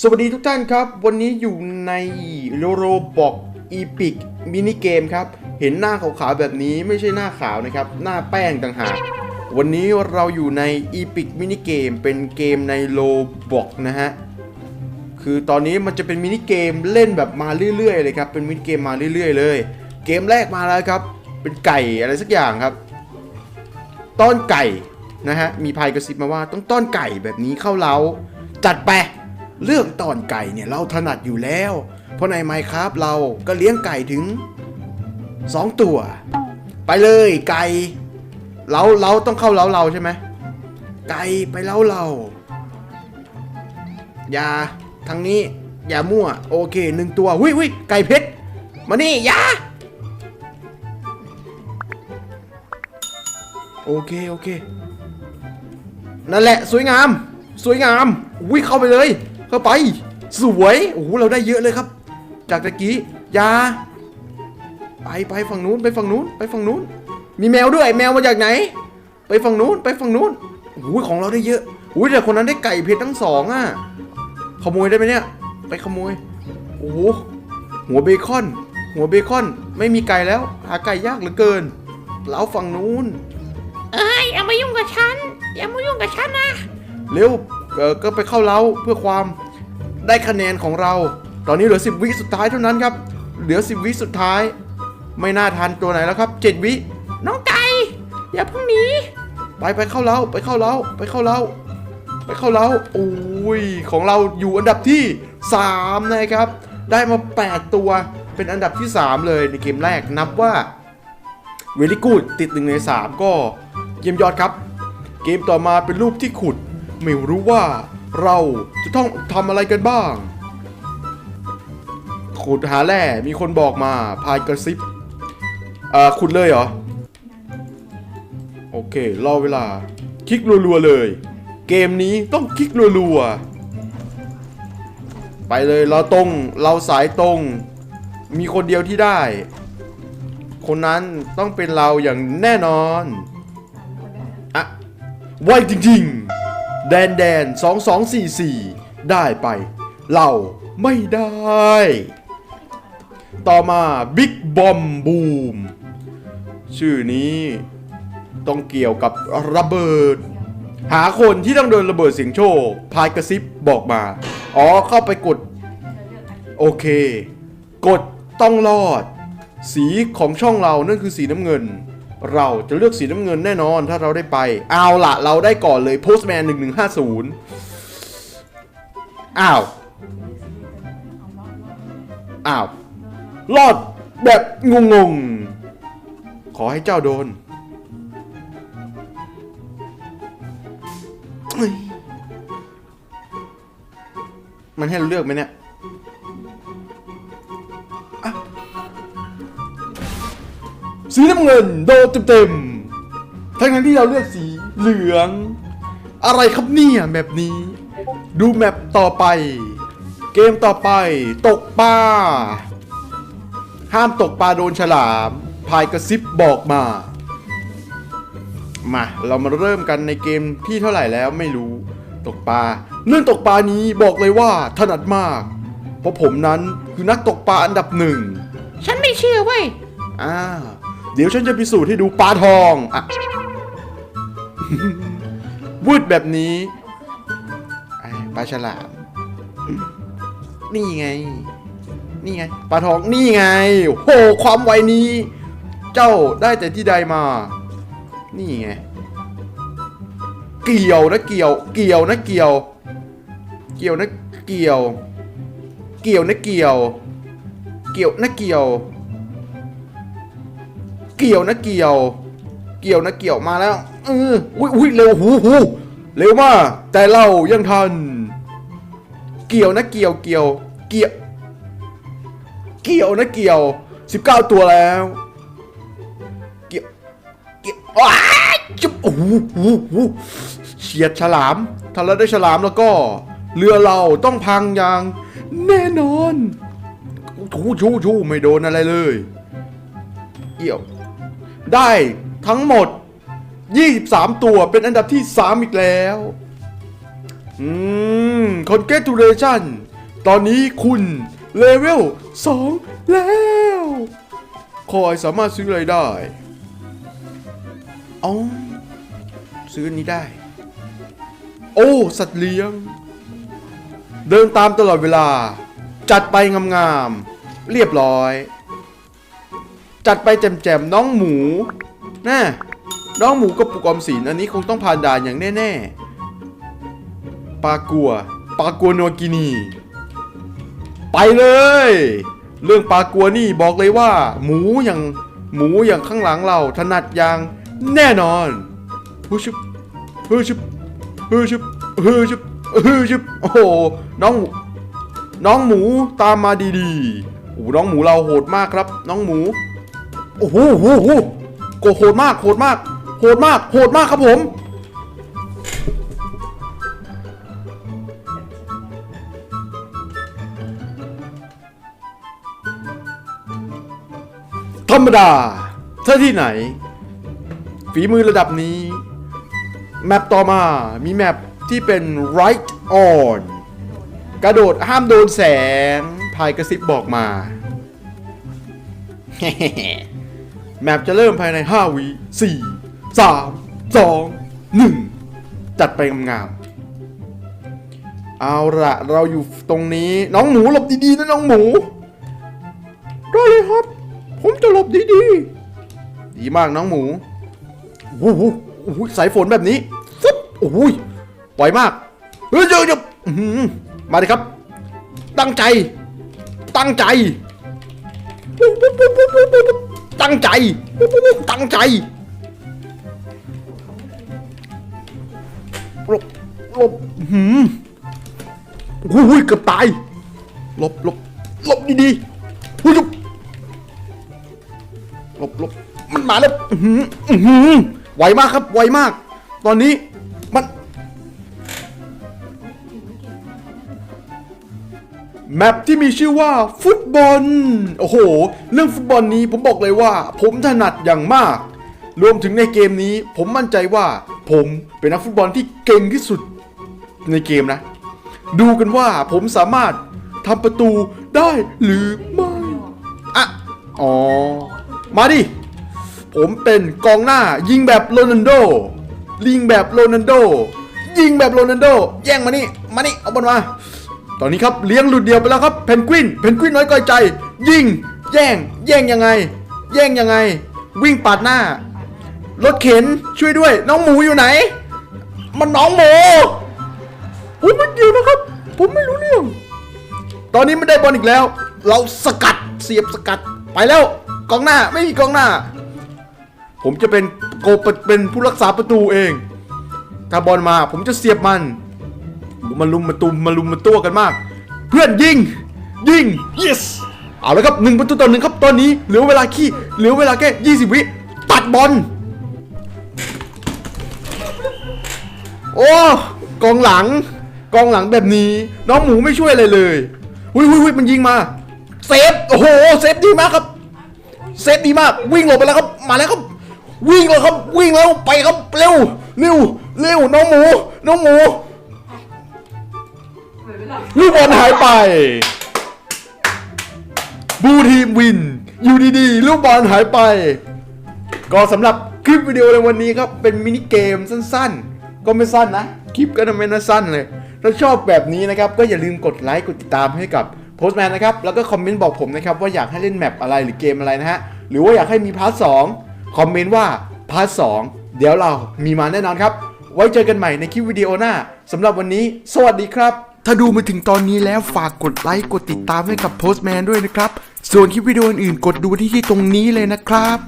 สวัสดีทุกท่านครับ วันนี้อยู่ในโรบอกอีพิกมินิเกมครับ เห็นหน้าขาวๆแบบนี้ไม่ใช่หน้าขาวนะครับ หน้าแป้งต่างหาก วันนี้เราอยู่ในอีพิกมินิเกมเป็นเกมในโรบอกนะฮะ คือตอนนี้มันจะเป็นมินิเกมเล่นแบบมาเรื่อยๆเลยครับ เป็นมินิเกมมาเรื่อยๆเลย เกมแรกมาแล้วครับ เป็นไก่อะไรสักอย่างครับ ต้อนไก่นะฮะ มีพายกระซิบมาว่าต้องต้อนไก่แบบนี้เข้าเล้าจัดไป เรื่องตอนไก่เนี่ยเราถนัดอยู่แล้ว เพราะในไมค์ครับเราก็เลี้ยงไก่ถึง 2 ตัว ไปเลยไก่เราเราต้องเข้าเล้าเราใช่ไหมไก่ไปเล้าเรา อย่าทางนี้อย่ามั่ว โอเคหนึ่งตัววิวิไก่เพชรมานี่อย่าโอเค โอเค นั่นแหละ สวยงาม สวยงาม วิเข้าไปเลย เข้าไป สวยโอ้โหเราได้เยอะเลยครับ จากตะกี้อยาไปไปฝั่งนู้นไปฝั่งนู้นไปฝั่งนู้น มีแมวด้วยแมวมาจากไหน ไปฝั่งนู้นไปฝั่งนู้นโอ้โหของเราได้เยอะอุ้ยแต่คนนั้นได้ไก่เพชรทั้งสองอะขโมยได้ไหมเนี่ย ไปขโมยโอ้โหหัวเบคอน หัวเบคอนไม่มีไก่แล้ว หาไก่ยากเหลือเกินเราฝั่งนู้นเอ้ยอย่ามายุ่งกับฉันอย่ามายุ่งกับฉันนะเร็ว เออก็ไปเข้าเล้าเพื่อความได้คะแนนของเรา ตอนนี้เหลือ 10 วิสุดท้ายเท่านั้นครับ เหลือ 10 วิสุดท้าย ไม่น่าทันตัวไหนแล้วครับ 7 วิ น้องไก่อย่าเพิ่งหนี ไปไปเข้าเล้าไปเข้าเล้าไปเข้าเล้าไปเข้าเล้าโอ้ยของเราอยู่อันดับที่ 3 นะครับ ได้มา 8 ตัว เป็นอันดับที่ 3 เลยในเกมแรกนับว่าเวลิกูดติดหนึ่งใน 3 ก็เยี่ยมยอดครับ เกมต่อมาเป็นรูปที่ขุด ไม่รู้ว่าเราจะต้องทำอะไรกันบ้าง ขุดหาแร่มีคนบอกมาพายกระซิบอ่อขุดเลยเหรอ โอเครอเวลา คลิกรัวๆเลย เกมนี้ต้องคลิกรัวๆ ไปเลยเราตรง เราสายตรง มีคนเดียวที่ได้ คนนั้นต้องเป็นเราอย่างแน่นอนอะไวจริงๆ แดนแดน 2244 ได้ไป เราไม่ได้ ต่อมาบิ๊กบอมบูมชื่อนี้ต้องเกี่ยวกับระเบิด หาคนที่ต้องโดนระเบิดเสียงโชคพายกระซิบบอกมา อ๋อเข้าไปกด โอเค กดต้องรอด สีของช่องเรานั่นคือสีน้ำเงิน เราจะเลือกสีน้ำเงินแน่นอนถ้าเราได้ไป เอาละเราได้ก่อนเลย Postman 1150อ้าว อ้าว รอดแบบงงๆขอให้เจ้าโดน มันให้เราเลือกไหมเนี่ย สีน้ำเงินโดนเต็มๆทั้งนั้นที่เราเลือกสีเหลือง อะไรครับเนี่ยแมปนี้ ดูแมปต่อไป เกมต่อไป ตกปลาห้ามตกปลาโดนฉลามพายกระซิบบอกมา มา เรามาเริ่มกันในเกมที่เท่าไหร่แล้วไม่รู้ ตกปลาเรื่องตกปลานี้บอกเลยว่าถนัดมาก เพราะผมนั้นคือนักตกปลาอันดับหนึ่ง ฉันไม่เชื่อเว้ยอ่า เดี๋ยวฉันจะพิสูจน์ให้ดูปลาทองอะวืดแบบนี้ปลาฉลาม นี่ไง นี่ไงปลาทองนี่ไง โหความไวนี้ เจ้าได้แต่ที่ใดมา นี่ไง เกี่ยวนะเกี่ยว เกี่ยวนะเกี่ยว เกี่ยวนะเกี่ยว เกี่ยวนะเกี่ยว เกี่ยวนะเกี่ยว เกี่ยวนะเกี่ยว เกี่ยวนะเกี่ยวมาแล้วเอออุ้ยอุ้ยเร็วหูหูเร็วมากแต่เรายังทัน เกี่ยวนะเกี่ยวเกี่ยว เกี่ยว เกี่ยวนะเกี่ยวสิบเก้าตัวแล้ว เกี่ยวเกี่ยวว้าจุ๊บโอ้โหโอ้โหเฉียดฉลามถ้าเราได้ฉลามแล้วก็ เรือเราต้องพังอย่างแน่นอนชูชูชูไม่โดนอะไรเลย เกี่ยว ได้ทั้งหมด 23 ตัวเป็นอันดับที่ 3 อีกแล้ว อืม congratulation ตอนนี้คุณเลเวล 2 แล้ว คอยสามารถซื้ออะไรได้อ๋อซื้ออนนี้ได้ โอ้ สัตว์เลี้ยง เดินตามตลอดเวลา จัดไปงามๆ เรียบร้อย จัดไปแจมๆน้องหมูน่ะน้องหมูกับปุกอมสินอันนี้คงต้องผ่านด่านอย่างแน่ๆปลากัวปลากัวโนกินี ไปเลย เรื่องปลากัวนี่บอกเลยว่า หมูอย่างหมูอย่างข้างหลังเราถนัดอย่างแน่นอนฮูชุบฮูชุบฮูชุบฮูชุบฮูชุบโอ้โหน้องน้องหมูตามมาดีๆโอ้น้องหมูเราโหดมากครับ น้องหมู โอ้โหโหโหโกโหดมากโหดมากโหดมากโหดมากครับผม ธรรมดาถ้าที่ไหน ฝีมือระดับนี้ แมปต่อมามีแมปที่เป็น right on กระโดดห้ามโดนแสงพายกระซิบบอกมา แมปจะเริ่มภายใน 5วิ4 3 2 1 จัดไปงามๆเอาละเราอยู่ตรงนี้น้องหมูหลบดีๆนะน้องหมูได้เลยครับ ผมจะหลบดีๆ ดีมากน้องหมูโอ้โหโอ้โหสายฝนแบบนี้ฟึบโอ้โหปล่อยมากเฮ้ยเดี๋ยวเดี๋ยวมาเลยครับ ตั้งใจ ตั้งใจปุ๊บปุ๊บปุ๊บปุ๊บปุ๊บปุ๊บ ตั้งใจปุ๊บปุ๊บปุ๊บตั้งใจหลบหลบอื้อหืมโอ้โหเกือบตายหลบหลบหลบดีๆหุ้ยหลบหลบหลบมันมาแล้วอื้อหืออื้อหือไวมากครับ ไวมาก ตอนนี้ แมปที่มีชื่อว่าฟุตบอล โอ้โห เรื่องฟุตบอลนี้ผมบอกเลยว่า ผมถนัดอย่างมาก รวมถึงในเกมนี้ ผมมั่นใจว่า ผมเป็นนักฟุตบอลที่เก่งที่สุดในเกมนะ ดูกันว่าผมสามารถทำประตูได้หรือไม่อะอ๋อ มาดิ ผมเป็นกองหน้ายิงแบบโรนัลโดยิงแบบโรนัลโดยิงแบบโรนัลโด แย่งมานี่ มานี่ เอาบอลมา ตอนนี้ครับเลี้ยงหลุดเดียวไปแล้วครับเพนกวินเพนกวินน้อยก้อยใจ ยิง แย่ง แย่งยังไง แย่งยังไง วิ่งปาดหน้ารถเข็นช่วยด้วย น้องหมูอยู่ไหน มันน้องหมูผมไม่เกี่ยวนะครับ ผมไม่รู้เรื่อง ตอนนี้ไม่ได้บอลอีกแล้ว เราสกัดเสียบสกัดไปแล้วกองหน้าไม่มีกองหน้า ผมจะเป็นโกเป็นผู้รักษาประตูเอง ถ้าบอลมาผมจะเสียบมัน มาลุมมาตุมมาลุมมาตัวกันมาก เพื่อนยิง ยิง yes เอาแล้วครับหนึ่งประตูต่อหนึ่งครับตอนนี้เหลือเวลาขี้เหลือเวลาแค่ยี่สิบวิตัดบอลโอ้กองหลัง กองหลังแบบนี้ น้องหมูไม่ช่วยอะไรเลยหุยหุยหุยมันยิงมาเซฟโอ้โหเซฟดีมากครับเซฟดีมากวิ่งหลบไปแล้วครับมาแล้วครับวิ่งเลยครับวิ่งแล้วไปครับเร็วเร็วเร็วน้องหมู น้องหมู ลูกบอลหายไป บูทีมวิน อยู่ดีๆ ลูกบอลหายไป ก็สำหรับคลิปวิดีโอในวันนี้ครับ เป็นมินิเกมสั้นๆ ก็ไม่สั้นนะ คลิปก็ไม่น่าสั้นเลย ถ้าชอบแบบนี้นะครับ ก็อย่าลืมกดไลค์ กดติดตามให้กับโพสแมนนะครับ แล้วก็คอมเมนต์บอกผมนะครับ ว่าอยากให้เล่นแมปอะไรหรือเกมอะไรนะฮะ หรือว่าอยากให้มีพาร์ทสองคอมเมนต์ว่าพาร์ทสองเดี๋ยวเรามีมาแน่นอนครับ ไว้เจอกันใหม่ในคลิปวิดีโอหน้าสำหรับวันนี้ สวัสดีครับ ถ้าดูมาถึงตอนนี้แล้วฝากกดไลค์กดติดตามให้กับโพส t แมนด้วยนะครับ ส่วนคลิปวิดีโออื่นกดดูที่ที่ตรงนี้เลยนะครับ